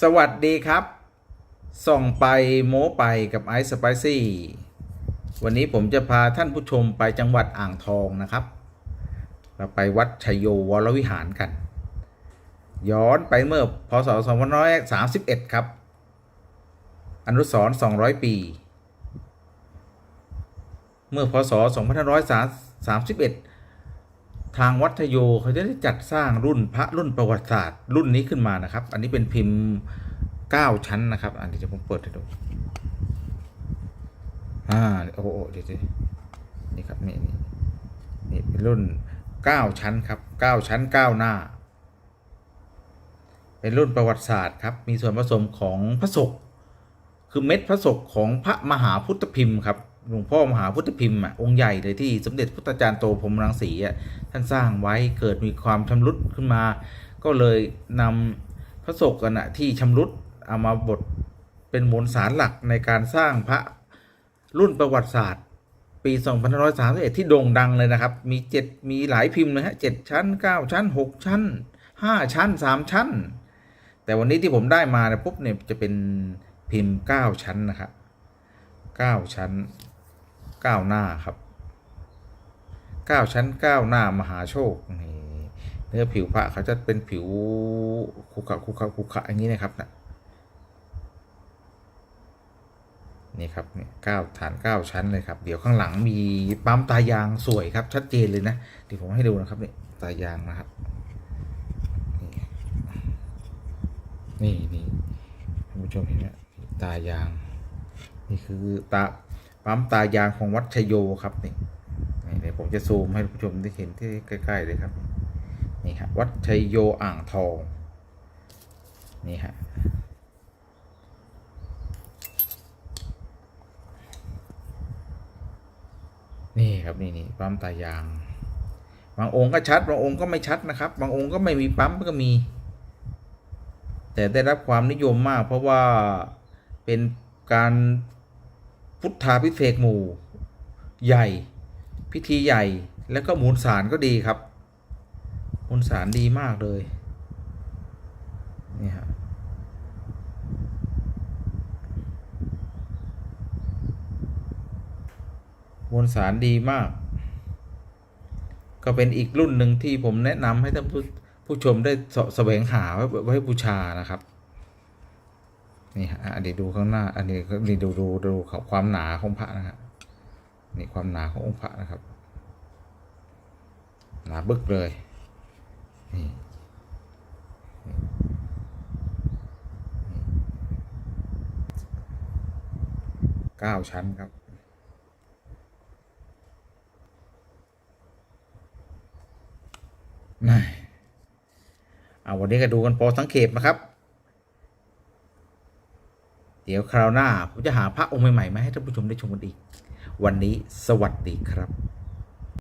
สวัสดีครับ ส่องไปโม้ไปกับไอซ์สไปซี่ วันนี้ผมจะพาท่านผู้ชมไปจังหวัดอ่างทองนะครับ เราไปวัดชยโยวรวิหารกัน ย้อนไปเมื่อพศ2531 ครับ อนุสรณ์200 ปี เมื่อพศ2531 ทางวัดทโยเขาจะได้จัดสร้างรุ่นพระรุ่นประวัติศาสตร์ รุ่นนี้ขึ้นมานะครับ อันนี้เป็นพิมพ์ 9 ชั้นนะครับ อันนี้จะผมเปิดให้ดูอ่าโอ้โหเดี๋ยวนี่ครับนี่นี่นี่เป็นรุ่น 9 ชั้นครับ 9 ชั้น 9 หน้า เป็นรุ่นประวัติศาสตร์ครับ มีส่วนผสมของพระศกคือเม็ดพระศกของพระมหาพุทธพิมพ์ครับ หลวงพ่อมหาพุทธพิมพ์อะองค์ใหญ่เลยที่สมเด็จพุทธจารย์โตพรมรังสีอะท่านสร้างไว้เกิดมีความชำรุดขึ้นมา ก็เลยนำพระศกกันะที่ชำรุดเอามาบดเป็นมวลสารหลักในการสร้างพระรุ่นประวัติศาสตร์ ปี2531ที่โด่งดังเลยนะครับ มีเจ็ดมีหลายพิมพ์นะฮะเจ็ดชั้น 9 ชั้น 6 ชั้น 5 ชั้น 3 ชั้น แต่วันนี้ที่ผมได้มาเนี่ยปุ๊บเนี่ยจะเป็นพิมพ์ 9 ชั้นนะครับ 9 ชั้น 9หน้าครับ9ชั้น9หน้ามหาโชคนี่เนื้อผิวพระเขาจะเป็นผิวคุกขะคุกขะคุกขะอย่างนี้นะครับนะนี่ครับเนี่ยเก้าฐานเก้าชั้นเลยครับ เดี๋ยวข้างหลังมีปั๊มตายางสวยครับ ชัดเจนเลยนะเดี๋ยวผมให้ดูนะครับเนี่ยตายางนะครับ นี่นี่ท่านผู้ชมเห็นไหมตายาง นี่คือตา ปั๊มตายางของวัดชโยครับนี่เดี๋ยวผมจะซูมให้ผู้ชมได้เห็นที่ใกล้ๆเลยครับนี่ฮะวัดชโยอ่างทองนี่ฮะนี่ครับนี่นี่ปั๊มตายาง บางองค์ก็ชัด บางองค์ก็ไม่ชัดนะครับ บางองค์ก็ไม่มีปั๊มก็มี แต่ได้รับความนิยมมาก เพราะว่าเป็นการ พุทธาพิเศษหมู่ ใหญ่ พิธีใหญ่ แล้วก็มูลสารก็ดีครับ มูลสารดีมากเลยนี่ฮะมวลสารดีมาก ก็เป็นอีกรุ่นหนึ่งที่ผมแนะนำให้ท่านผู้ผู้ชมได้เสแสวงหาไว้ไว้บูชานะครับ นี่ฮะอันนี้ดูข้างหน้า อันนี้ก็นี่ดูดูดูความหนาของพระนะครับนี่ความหนาขององค์พระนะครับ หนาบึกเลยนี่เก้าชั้นครับนี่เอาวันนี้ก็ดูกันพอสังเกตนะครับ เดี๋ยวคราวหน้าผมจะหาพระองค์ใหม่ๆมาให้ท่านผู้ชมได้ชมกันอีก วันนี้สวัสดีครับ